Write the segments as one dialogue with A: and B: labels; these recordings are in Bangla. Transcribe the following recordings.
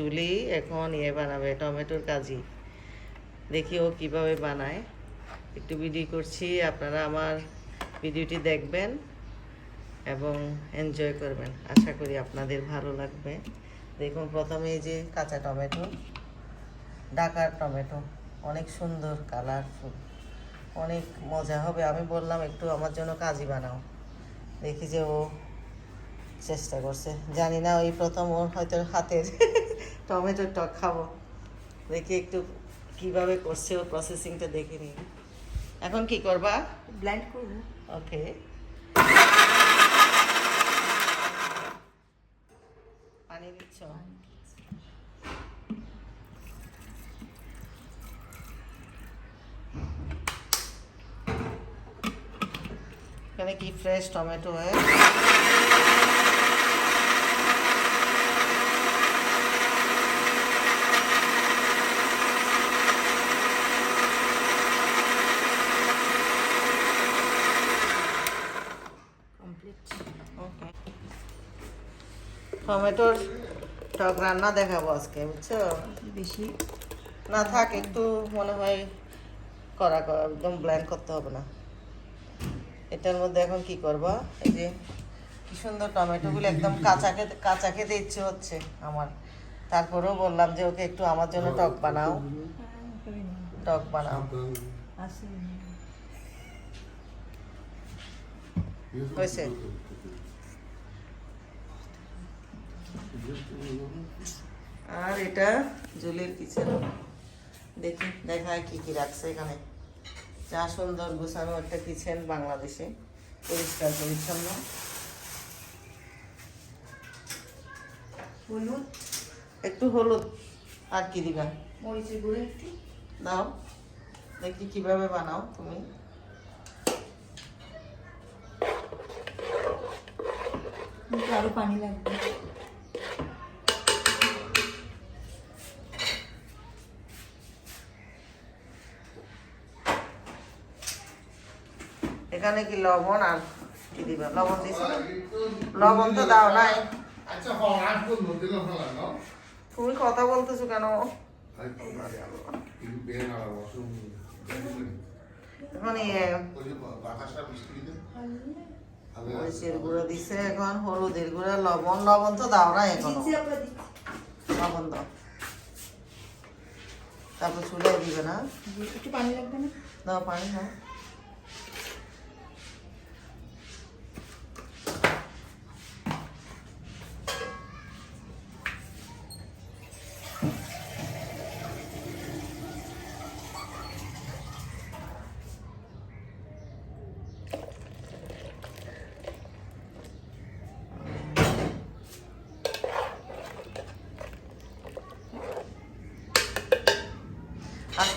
A: জুলি এখন ইয়ে বানাবে, টমেটোর কাজি। দেখি ও কীভাবে বানায়। একটু ভিডিও করছি, আপনারা আমার ভিডিওটি দেখবেন এবং এনজয় করবেন। আশা করি আপনাদের ভালো লাগবে। দেখুন, প্রথমে যে কাঁচা টমেটো ডাকার টমেটো, অনেক সুন্দর কালারফুল অনেক মজা হবে। আমি বললাম, একটু আমার জন্য কাজি বানাও। দেখি যে ও চেষ্টা করছে। জানি না ওই প্রথম ওর হয়তো হাতের টমেটোর টক খাব। দেখি একটু কীভাবে করছে ও প্রসেসিংটা দেখে নিই। এখন কি করবা?
B: ব্ল্যান্ড করব।
A: ওকে। পানি দিচ্ছ? এখানে কি ফ্রেশ টমেটো হয়
B: কমপ্লিট
A: ওকে টমেটোর টক রান্না দেখাবো আজকে বুঝছ?
B: বেশি?
A: না থাক একটু মনে হয় করা করা একদম ব্ল্যান্ড করতে হবে না। এটার মধ্যে এখন কি করবা? এই যে কি সুন্দর টমেটোগুলো একদম কাঁচা খেতে কাঁচা খেতে ইচ্ছে হচ্ছে আমার। তারপরেও বললাম যে ওকে একটু আমার জন্য টক বানাও। টক বানাও। হয়েছে? আর এটা জুলির কিচেন। দেখি দেখায় কি কি রাখছে এখানে। যা সুন্দর গোছানো একটা কিচেন বাংলাদেশে পরিষ্কার পরিচ্ছন্ন।
B: হলুদ।
A: একটু হলুদ। আর কি দিবা?
B: মরিচের গুঁড়ো একটু।
A: দাও। দেখি কীভাবে বানাও তুমি।
B: আরও পানি লাগবে।
A: এখানে কি লবণ আর কি দিবা? লবণ দিছো লবণ তো দাও নাই।
C: আচ্ছা না?
A: তুমি কথা বলতেছো কেন? ইয়ে মরিচের গুঁড়ো দিছে এখন হলুদের গুঁড়ো লবণ লবণ তো দাও না
B: এখনও।
A: লবণ দাও। তারপর চুলে দিবে না?
B: একটু পানি লাগবে না?
A: দাও পানি দাও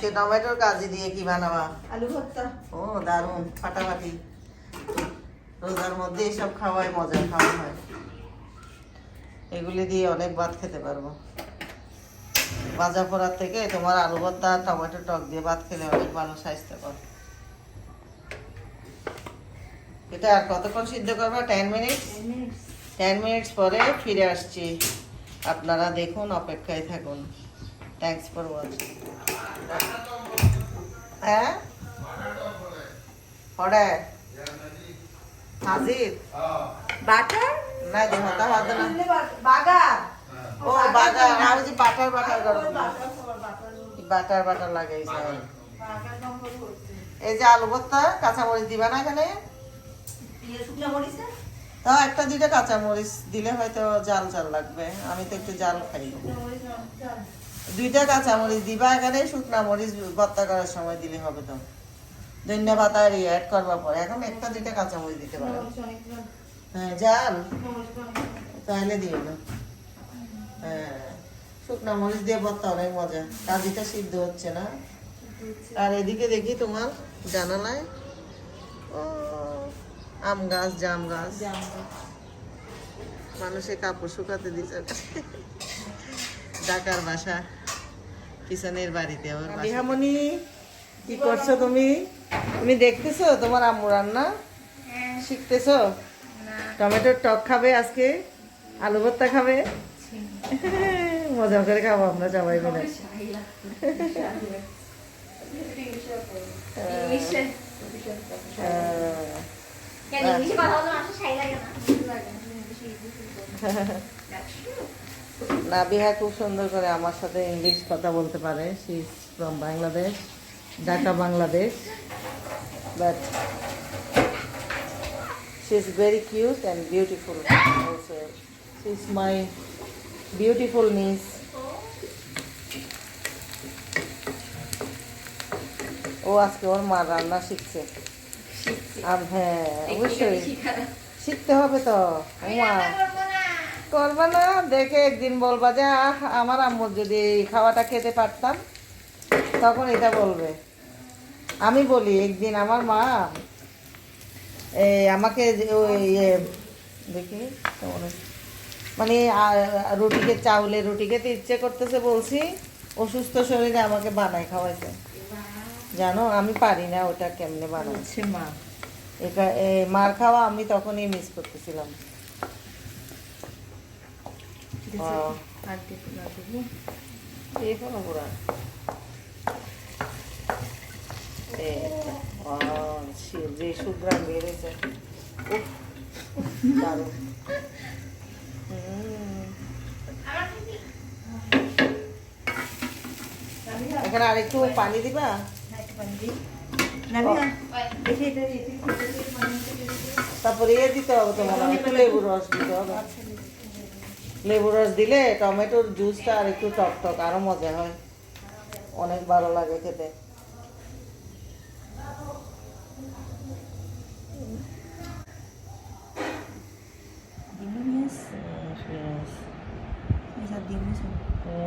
A: আজকে টমেটোর কাজি দিয়ে কি বানাবা?
B: আলু ভর্তা।
A: ও দারুণ ফাটাফাটি। রোজার মধ্যে এসব খাওয়াই মজা খাওয়া হয়। এগুলি দিয়ে অনেক ভাত খেতে পারব। ভাজা পোড়ার থেকে তোমার আলু ভর্তা আর টমেটো টক দিয়ে ভাত খেলে অনেক ভালো স্বাস্থ্যকর এটা আর কতক্ষণ সিদ্ধ করবা? টেন মিনিট টেন মিনিটস পরে ফিরে আসছি। আপনারা দেখুন অপেক্ষায় থাকুন। ফর ওয়াচিং হ্যাঁ পড়ে হাজির
B: বাটার
A: না যে হতা হতা না
B: বাগার
A: ও বাটার আমি যে বাটার বাটার করব
B: বাটার বাটার বাগার নম্বর হচ্ছে
A: এই যে আলু ভর্তা কাঁচামরিচ দিবা না এখানে?
B: মরিচ না?
A: তাও একটা দুইটা কাঁচামরিচ দিলে হয়তো জাল জাল লাগবে। আমি তো একটু জাল খাই। দুইটা কাঁচামরিচ দিবা এখানে শুকনা মরিচ ভর্তা করার সময় দিলে হবে তো। ধন্যবাদ আর অ্যাড করবার পরে। এখন একটা দুইটা কাঁচামরিচ দিতে পারো। হ্যাঁ
B: অনেক
A: তাহলে দিও না। হ্যাঁ শুকনা মরিচ দিয়ে ভর্তা অনেক মজা। কাজিটা সিদ্ধ হচ্ছে না। আর এদিকে দেখি তোমার জানালায় ও আম গাছ জাম গাছ। মানুষে কাপড় শুকাতে দিচ্ছে ঢাকার বাসা কিষানের বাড়িতে আমার বিহামণি কি করছ তুমি? তুমি দেখতেছো তোমার আম্মু রান্না? শিখতেছো? টমেটোর টক খাবে আজকে? আলু ভর্তা খাবে? মজা করে খাব আমরা সবাই মিলে। আহ, নাবিহা খুব সুন্দর করে আমার সাথে ইংলিশ কথা বলতে পারে। She is from Bangladesh Dhaka Bangladesh but she is very cute and beautiful also she is my beautiful niece ও আজকে ওর মা রান্না শিখছে। আর হ্যাঁ অবশ্যই। শিখতে হবে তো। মা। করবা না দেখে একদিন বলবা যে আহ আমার আম্মুর যদি এই খাওয়াটা খেতে পারতাম তখন এটা বলবে। আমি বলি একদিন আমার মা এই আমাকে ইয়ে দেখি মানে রুটিকে চাউলে রুটি খেতে ইচ্ছে করতেছে বলছি অসুস্থ শরীরে আমাকে বানায় খাওয়াইছে। জানো আমি পারি না ওটা কেমনে বানাচ্ছে মা। এটা এই মার খাওয়া আমি তখনই মিস করতেছিলাম। Wow. এই হলো পুরা। যে সুগ্রাম বেড়েছে দারুণ। এখানে আরেকটু পানি দিবা। তারপরে ইয়ে দিতে হবে তোমার একটু লেবুর রস দিতে হবে লেবুর রস দিলে টমেটোর জুসটা আর একটু টক টক আরও মজা হয়। অনেক ভালো লাগে খেতে।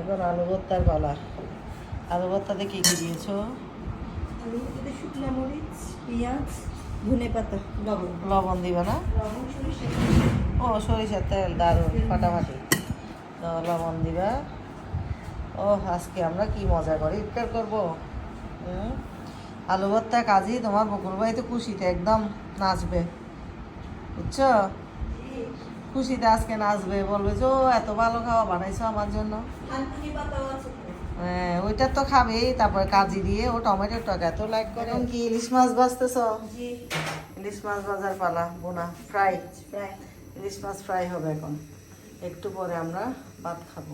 A: এখন আলু ভর্তার আলু ভর্তাতে কি কি দিয়েছ?
B: আলু এতে শুকনো মরিচ পেঁয়াজ ধনে পাতা লবণ।
A: লবণ দিবে না? ও সরিষার তেল দারুণ ফাটাফাটি। তো লবণ দিবা ও আজকে আমরা কি মজা করি ইফতার করব? হুম? আলু ভর্তা কাজী তোমার বকুল ভাই তো খুশিতে একদম নাচবে। বুঝছ? খুশিতে আজকে নাচবে বলবে যে ও এত ভালো খাওয়া বানাইছো আমার জন্য। হ্যাঁ ওইটা তো খাবেই তারপরে কাজি দিয়ে ও টমেটোর টক এত লাইক করে। কি ইলিশ মাছ ভাজতেছ?
B: জি।
A: ইলিশ মাছ ভাজার পালা বোনা ফ্রাই।
B: প্রায়
A: ইলিশ মাছ ফ্রাই হবে এখন। একটু পরে আমরা ভাত খাব।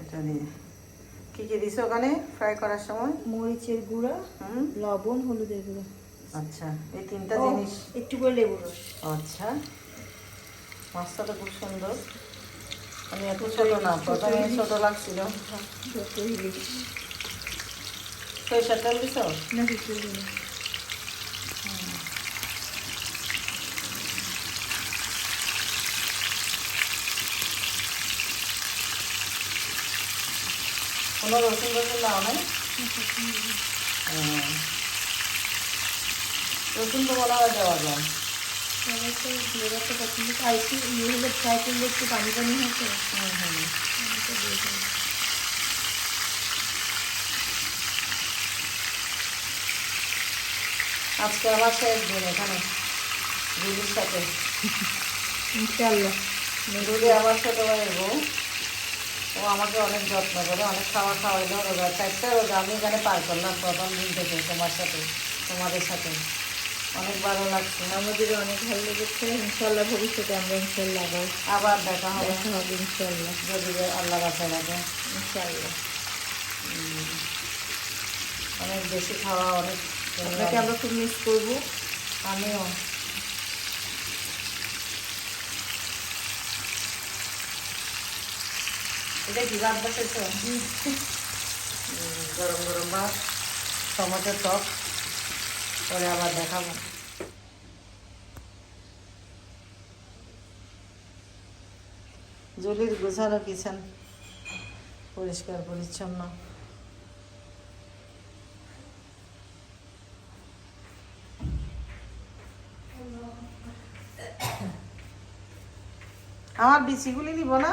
A: এটা দিয়ে। কি কি দিছো ওখানে ফ্রাই করার সময়?
B: মরিচের গুঁড়া লবণ হলুদের গুঁড়া।
A: আচ্ছা এই তিনটা জিনিস।
B: একটু করে লেবু রস।
A: আচ্ছা। মাছটা তো খুব সুন্দর। আমি এত ছোট না প্রথমে ছোট লাগছিল।
B: ইলিশ।
A: সরিষার তেল দিছো?
B: না কিছু
A: কোনো রসুন রসুন দাও নাই। রসুন তো বলা হয় দেওয়া যায়।
B: ফ্রাই করলে একটু পানি পানি হতো।
A: আজকে আমার শেষ দিন এখানে দিদির সাথে।
B: ইনশাআল্লাহ।
A: দিদি আমার ছোটো ভাইয়ের বউ। ও আমাকে অনেক যত্ন করে অনেক খাবার খাওয়াইলো রোজা চারটা রোজা আমি এখানে পার করলাম প্রথম দিন থেকে তোমার সাথে তোমাদের সাথে। অনেক ভালো লাগছে।
B: আমাদের অনেক ভালো লেগেছে। ইনশাআল্লাহ ভবিষ্যতে আমরা ইনশাআল্লাহ আবার
A: আবার দেখা হবে।
B: দেখা হবে ইনশাআল্লাহ
A: যদি আল্লাহ বাসায় রাখে।
B: ইনশাআল্লাহ
A: অনেক বেশি খাওয়া অনেক
B: আপনাকে আমরা খুব মিস করব।
A: আমিও। এটা কি ভাত বসেছ? গরম গরম ভাত টমেটোর টক পরে আবার দেখাবো। জলির গোছানো কিচেন পরিষ্কার পরিচ্ছন্ন। আমার বিচিগুলি নিব না?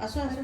B: আসো আসো